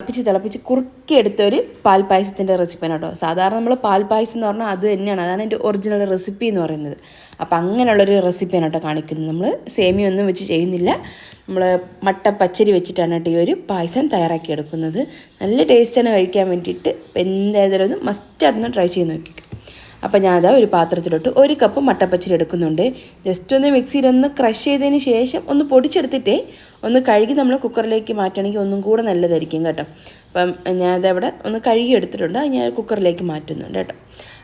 തിളപ്പിച്ച് തിളപ്പിച്ച് കുറുക്കിയെടുത്ത ഒരു പാൽ പായസത്തിന്റെ റെസിപ്പിയാണ് കേട്ടോ. സാധാരണ നമ്മൾ പാൽപ്പായസം പായസം എന്ന് പറഞ്ഞാൽ അത് തന്നെയാണ്. അതാണ് എന്റെ ഒറിജിനൽ റെസിപ്പി എന്ന് പറയുന്നത്. അപ്പം അങ്ങനെയുള്ളൊരു റെസിപ്പിയാണ് കേട്ടോ കാണിക്കുന്നത്. നമ്മൾ സേമിയ ഒന്നും വെച്ച് ചെയ്യുന്നില്ല. നമ്മൾ മട്ട പച്ചരി വെച്ചിട്ടാണ് കേട്ടോ ഈ ഒരു പായസം തയ്യാറാക്കി എടുക്കുന്നത്. നല്ല ടേസ്റ്റാണ് കഴിക്കാൻ വേണ്ടിയിട്ട്. എന്തായാലും ഒന്ന് മസ്റ്റായിട്ടൊന്ന് ട്രൈ ചെയ്ത് നോക്കിക്കും. അപ്പോൾ ഞാൻ അതാ ഒരു പാത്രത്തിലോട്ട് ഒരു കപ്പ് മട്ടപ്പച്ചരി എടുക്കുന്നുണ്ട്. ജസ്റ്റ് ഒന്ന് മിക്സിയിൽ ഒന്ന് ക്രഷ് ചെയ്തതിന് ശേഷം ഒന്ന് പൊടിച്ചെടുത്തിട്ടേ ഒന്ന് കഴുകി നമ്മൾ കുക്കറിലേക്ക് മാറ്റുകയാണെങ്കിൽ ഒന്നും കൂടെ നല്ലതായിരിക്കും കേട്ടോ. അപ്പം ഞാൻ അവിടെ ഒന്ന് കഴുകി എടുത്തിട്ടുണ്ട്. അത് ഞാൻ കുക്കറിലേക്ക് മാറ്റുന്നുണ്ട് കേട്ടോ.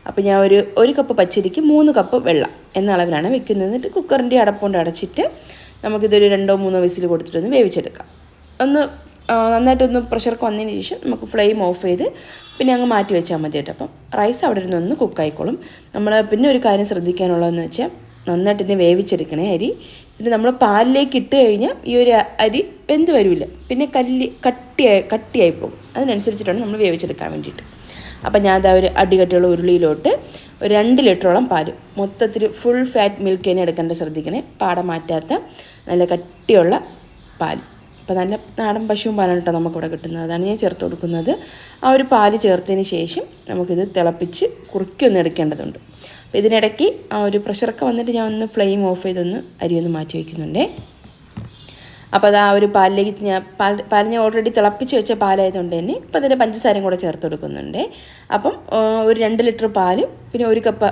അപ്പോൾ ഞാൻ ഒരു ഒരു കപ്പ് പച്ചരിക്ക് മൂന്ന് കപ്പ് വെള്ളം എന്ന അളവിലാണ് വെക്കുന്നത്. എന്നിട്ട് കുക്കറിന്റെ അടപ്പുകൊണ്ട് അടച്ചിട്ട് നമുക്കിതൊരു രണ്ടോ മൂന്നോ വിസിൽ കൊടുത്തിട്ടൊന്ന് വേവിച്ചെടുക്കാം. ഒന്ന് നന്നായിട്ടൊന്ന് പ്രഷർക്ക് വന്നതിന് ശേഷം നമുക്ക് ഫ്ലെയിം ഓഫ് ചെയ്ത് പിന്നെ അങ്ങ് മാറ്റി വെച്ചാൽ മതി കേട്ടോ. അപ്പം റൈസ് അവിടെ ഇരുന്ന് ഒന്ന് കുക്കായിക്കോളും നമ്മൾ പിന്നെ ഒരു കാര്യം ശ്രദ്ധിക്കാനുള്ളതെന്ന് വെച്ചാൽ നന്നായിട്ട് തന്നെ വേവിച്ചെടുക്കണേ അരി. പിന്നെ നമ്മൾ പാലിലേക്ക് ഇട്ട് കഴിഞ്ഞാൽ ഈ ഒരു അരി വെന്ത് വരില്ല പിന്നെ കല്ലി കട്ടിയായി കട്ടിയായി പോകും. അതിനനുസരിച്ചിട്ടാണ് നമ്മൾ വേവിച്ചെടുക്കാൻ വേണ്ടിയിട്ട്. അപ്പം ഞാൻ അതാ ഒരു അടികട്ടിയുള്ള ഉരുളിയിലോട്ട് ഒരു രണ്ട് ലിറ്ററോളം പാൽ മൊത്തത്തിൽ ഫുൾ ഫാറ്റ് മിൽക്ക് തന്നെ എടുക്കേണ്ട ശ്രദ്ധിക്കണേ. പാടം മാറ്റാത്ത നല്ല കട്ടിയുള്ള പാൽ അപ്പോൾ തന്നെ നാടൻ പശുവും പാലാണ് കേട്ടോ നമുക്കിവിടെ കിട്ടുന്നത്. അതാണ് ഞാൻ ചേർത്ത് കൊടുക്കുന്നത്. ആ ഒരു പാൽ ചേർത്തതിന് ശേഷം നമുക്കിത് തിളപ്പിച്ച് കുറുക്കിയൊന്ന് എടുക്കേണ്ടതുണ്ട്. അപ്പോൾ ഇതിനിടയ്ക്ക് ആ ഒരു പ്രഷറൊക്കെ വന്നിട്ട് ഞാൻ ഒന്ന് ഫ്ലെയിം ഓഫ് ചെയ്തൊന്ന് അരി ഒന്ന് മാറ്റി വയ്ക്കുന്നുണ്ടേ. അപ്പോൾ അത് ആ ഒരു പാലിലേക്ക് ഞാൻ പാൽ പാൽ ഞാൻ ഓൾറെഡി തിളപ്പിച്ച് വെച്ച പാലായതുകൊണ്ട് തന്നെ ഇപ്പോൾ അതിന്റെ പഞ്ചസാരയും കൂടെ ചേർത്ത് കൊടുക്കുന്നുണ്ട്. അപ്പം ഒരു രണ്ട് ലിറ്റർ പാലും പിന്നെ ഒരു കപ്പ്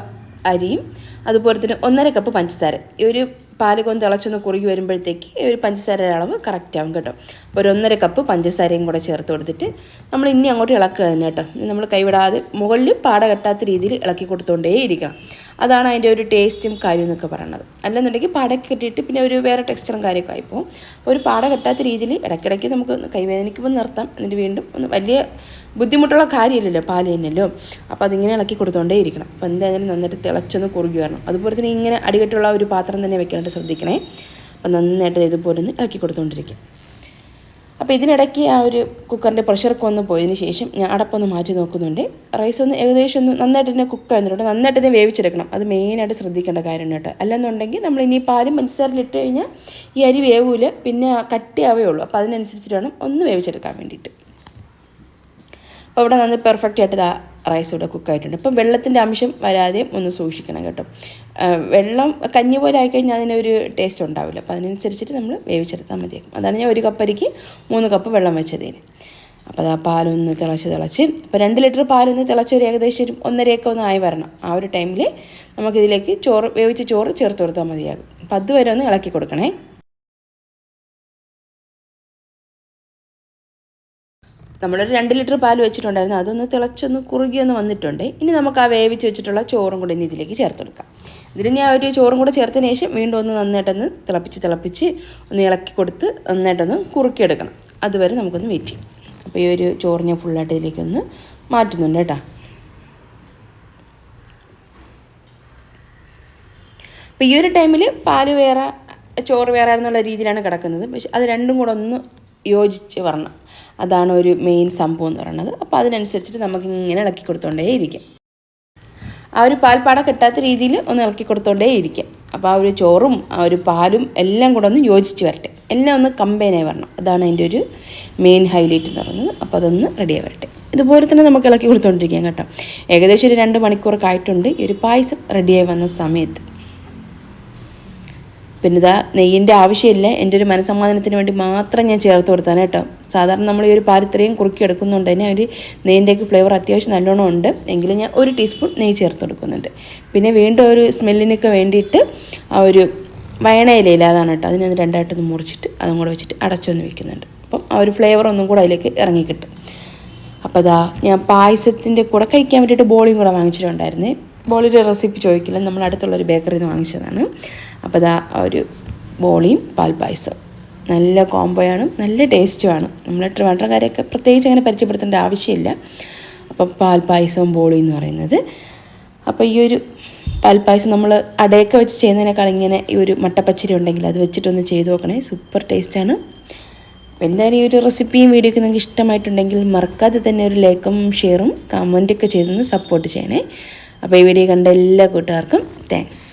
അരിയും അതുപോലെ തന്നെ ഒന്നര കപ്പ് പഞ്ചസാര ഈ ഒരു പാൽ കൊണ്ട് തിളച്ചൊന്ന് കുറുകി വരുമ്പോഴത്തേക്ക് ഒരു പഞ്ചസാരയുടെ അളവ് കറക്റ്റ് ആവും കേട്ടോ. അപ്പോൾ ഒരു ഒന്നര കപ്പ് പഞ്ചസാരയും കൂടെ ചേർത്ത് കൊടുത്തിട്ട് നമ്മൾ ഇനി അങ്ങോട്ട് ഇളക്കുക തന്നെ കേട്ടോ. നമ്മൾ കൈവിടാതെ മുകളിൽ പാട കെട്ടാത്ത രീതിയിൽ ഇളക്കി കൊടുത്തുകൊണ്ടേ ഇരിക്കണം അതാണ് അതിന്റെ ഒരു ടേസ്റ്റും കാര്യം എന്നൊക്കെ പറയണത്. അല്ലെന്നുണ്ടെങ്കിൽ പാടൊക്കെ കെട്ടിയിട്ട് പിന്നെ ഒരു വേറെ ടെക്സ്ചറും കാര്യമൊക്കെ ആയിപ്പോൾ ഒരു പാട കെട്ടാത്ത രീതിയിൽ ഇടയ്ക്കിടയ്ക്ക് നമുക്ക് കൈവേദനിക്കുമ്പോൾ നിർത്താം. എന്നിട്ട് വീണ്ടും ഒന്ന് വലിയ ബുദ്ധിമുട്ടുള്ള കാര്യമില്ലല്ലോ പാൽ തന്നെയല്ലോ. അപ്പോൾ അതിങ്ങനെ ഇളക്കി കൊടുത്തുകൊണ്ടേ ഇരിക്കണം അപ്പോൾ എന്തായാലും നന്നായിട്ട് തിളച്ചൊന്ന് കുറുകി വരണം. അതുപോലെ തന്നെ ഇങ്ങനെ അടികെട്ടുള്ള ഒരു പാത്രം തന്നെ വെക്കാനായിട്ട് ശ്രദ്ധിക്കണേ. അപ്പോൾ നന്നായിട്ട് ഇതുപോലെ ഒന്ന് ഇളക്കി കൊടുത്തുകൊണ്ടിരിക്കും അപ്പോൾ ഇതിനിടയ്ക്ക് ആ ഒരു കുക്കറിന്റെ പ്രഷറൊക്കെ ഒന്ന് പോയതിന് ശേഷം ഞാൻ അടപ്പൊന്ന് മാറ്റി നോക്കുന്നുണ്ട്. റൈസ് ഒന്ന് ഏകദേശം ഒന്ന് നന്നായിട്ട് തന്നെ കുക്ക് ആയിരുന്നുണ്ട് നന്നായിട്ട് തന്നെ വേവിച്ചെടുക്കണം. അത് മെയിനായിട്ട് ശ്രദ്ധിക്കേണ്ട കാര്യമാണ് കേട്ടോ. അല്ലെന്നുണ്ടെങ്കിൽ നമ്മൾ ഇനി പാലും പഞ്ചസാരയിൽ ഇട്ട് കഴിഞ്ഞാൽ ഈ അരി വേവൂല. പിന്നെ കട്ടിയാവേ ഉള്ളൂ. അപ്പോൾ അതിനനുസരിച്ചിട്ട് വേണം ഒന്ന് വേവിച്ചെടുക്കാൻ വേണ്ടിയിട്ട്. അപ്പോൾ ഇവിടെ നന്ന് പെർഫെക്റ്റ് ആയിട്ട് റൈസ് ഇവിടെ കുക്കായിട്ടുണ്ട് അപ്പം വെള്ളത്തിന്റെ അംശം വരാതെ ഒന്ന് സൂക്ഷിക്കണം കേട്ടോ. വെള്ളം കഞ്ഞി പോലെ ആയിക്കഴിഞ്ഞാൽ അതിനൊരു ടേസ്റ്റ് ഉണ്ടാവില്ല. അപ്പോൾ അതിനനുസരിച്ചിട്ട് നമ്മൾ വേവിച്ചെടുത്താൽ മതിയാക്കും അതാണ് ഞാൻ ഒരു കപ്പരിക്ക് മൂന്ന് കപ്പ് വെള്ളം വെച്ചതിന്. അപ്പോൾ അത് ആ പാലൊന്ന് തിളച്ച് തിളച്ച് അപ്പോൾ രണ്ട് ലിറ്റർ പാലൊന്ന് തിളച്ച് ഒരു ഏകദേശം ഒരു ഒന്നരയൊക്കെ ഒന്ന് ആയി വരണം. ആ ഒരു ടൈമിൽ നമുക്കിതിലേക്ക് ചോറ് വേവിച്ച ചോറ് ചേർത്ത് കൊടുത്താൽ മതിയാകും. അപ്പോൾ അതുവരെ ഒന്ന് ഇളക്കി കൊടുക്കണേ. നമ്മളൊരു രണ്ട് ലിറ്റർ പാൽ വെച്ചിട്ടുണ്ടായിരുന്നു. അതൊന്ന് തിളച്ചൊന്ന് കുറുകിയൊന്ന് വന്നിട്ടുണ്ട്. ഇനി നമുക്ക് ആ വേവിച്ച് വെച്ചിട്ടുള്ള ചോറും കൂടി ഇനി ഇതിലേക്ക് ചേർത്ത് കൊടുക്കാം. ഇതിന് ആ ഒരു ചോറും കൂടെ ചേർത്തതിന് ശേഷം വീണ്ടും ഒന്ന് നന്നായിട്ടൊന്ന് തിളപ്പിച്ച് തിളപ്പിച്ച് ഒന്ന് ഇളക്കി കൊടുത്ത് നന്നായിട്ടൊന്ന് കുറുക്കിയെടുക്കണം. അതുവരെ നമുക്കൊന്ന് വെയിറ്റ് ചെയ്യാം. അപ്പോൾ ഈ ഒരു ചോറ് ഞാൻ ഫുള്ളായിട്ട് ഇതിലേക്കൊന്ന് മാറ്റുന്നുണ്ട് കേട്ടോ. അപ്പോൾ ഈ ഒരു ടൈമിൽ പാൽ വേറെ ചോറ് വേറെ എന്നുള്ള രീതിയിലാണ് കിടക്കുന്നത്. പക്ഷെ അത് രണ്ടും കൂടെ ഒന്ന് യോജിച്ച് വരണം. അതാണ് ഒരു മെയിൻ സംഭവം എന്ന് പറയുന്നത്. അപ്പോൾ അതിനനുസരിച്ചിട്ട് നമുക്ക് ഇങ്ങനെ ഇളക്കി കൊടുത്തോണ്ടേ ഇരിക്കാം ആ ഒരു പാൽപ്പാട കെട്ടാത്ത രീതിയിൽ ഒന്ന് ഇളക്കി കൊടുത്തോണ്ടേ ഇരിക്കാം അപ്പോൾ ആ ഒരു ചോറും ആ ഒരു പാലും എല്ലാം കൂടെ ഒന്ന് യോജിച്ച് വരട്ടെ. എല്ലാം ഒന്ന് കമ്പൈനായി വരണം. അതാണ് അതിന്റെ ഒരു മെയിൻ ഹൈലൈറ്റ് എന്ന് പറയുന്നത്. അപ്പോൾ അതൊന്ന് റെഡിയായി വരട്ടെ. ഇതുപോലെ തന്നെ നമുക്ക് ഇളക്കി കൊടുത്തോണ്ടിരിക്കാം കേട്ടോ. ഏകദേശം ഒരു രണ്ട് മണിക്കൂറൊക്കെ ആയിട്ടുണ്ട്. ഈ ഒരു പായസം റെഡിയായി വന്ന സമയത്ത്. പിന്നെ ഇതാ നെയ്യിന്റെ ആവശ്യമില്ല എന്റെ ഒരു മനസമാധാനത്തിന് വേണ്ടി മാത്രം ഞാൻ ചേർത്ത് കൊടുത്താണ് കേട്ടോ. സാധാരണ നമ്മൾ ഈ ഒരു പാൽ ഇത്രയും കുറുക്കി എടുക്കുന്നുണ്ട്. തന്നെ ഒരു നെയ്യിന്റെയൊക്കെ ഫ്ലേവർ അത്യാവശ്യം നല്ലോണം ഉണ്ട്. എങ്കിലും ഞാൻ ഒരു ടീസ്പൂൺ നെയ്യ് ചേർത്ത് കൊടുക്കുന്നുണ്ട്. പിന്നെ വീണ്ടും ഒരു സ്മെല്ലിനൊക്കെ വേണ്ടിയിട്ട് ആ ഒരു വയണയിലയില്ല അതാണ് കേട്ടോ. അതിനെ ഒന്ന് രണ്ടായിട്ടൊന്ന് മുറിച്ചിട്ട് അതും കൂടെ വെച്ചിട്ട് അടച്ചൊന്ന് വെക്കുന്നുണ്ട്. അപ്പം ആ ഒരു ഫ്ലേവർ ഒന്നും കൂടെ അതിലേക്ക് ഇറങ്ങിക്കിട്ടും. അപ്പോൾ അതാ ഞാൻ പായസത്തിന്റെ കൂടെ കഴിക്കാൻ വേണ്ടിയിട്ട് ബോളിയും കൂടെ വാങ്ങിച്ചിട്ടുണ്ടായിരുന്നേ. ബോളിയുടെ റെസിപ്പി ചോദിക്കില്ല. നമ്മൾ അടുത്തുള്ളൊരു ബേക്കറിയിൽ നിന്ന് വാങ്ങിച്ചതാണ്. അപ്പോൾ അതാ ഒരു ബോളിയും പാൽപ്പായസം നല്ല കോംബോയാണ് നല്ല ടേസ്റ്റുമാണ്. നമ്മൾ ട്രിവാൻഡ്രക്കാരെയൊക്കെ പ്രത്യേകിച്ച് അങ്ങനെ പരിചയപ്പെടുത്തേണ്ട ആവശ്യമില്ല. അപ്പോൾ പാൽപ്പായസവും ബോളി എന്ന് പറയുന്നത്. അപ്പോൾ ഈ ഒരു പാൽപ്പായസം നമ്മൾ അടയൊക്കെ വെച്ച് ചെയ്യുന്നതിനേക്കാൾ ഇങ്ങനെ ഈ ഒരു മട്ടപ്പച്ചരി ഉണ്ടെങ്കിൽ അത് വെച്ചിട്ടൊന്ന് ചെയ്ത് നോക്കണേ. സൂപ്പർ ടേസ്റ്റാണ്. അപ്പോൾ എന്തായാലും ഈ ഒരു റെസിപ്പിയും വീഡിയോ ഒക്കെ നിങ്ങൾക്ക് ഇഷ്ടമായിട്ടുണ്ടെങ്കിൽ മറക്കാതെ തന്നെ ഒരു ലൈക്കും ഷെയറും കമന്റൊക്കെ ചെയ്തൊന്ന് സപ്പോർട്ട് ചെയ്യണേ. അപ്പോൾ ഈ വീഡിയോ കണ്ട എല്ലാ കൂട്ടുകാർക്കും താങ്ക്സ്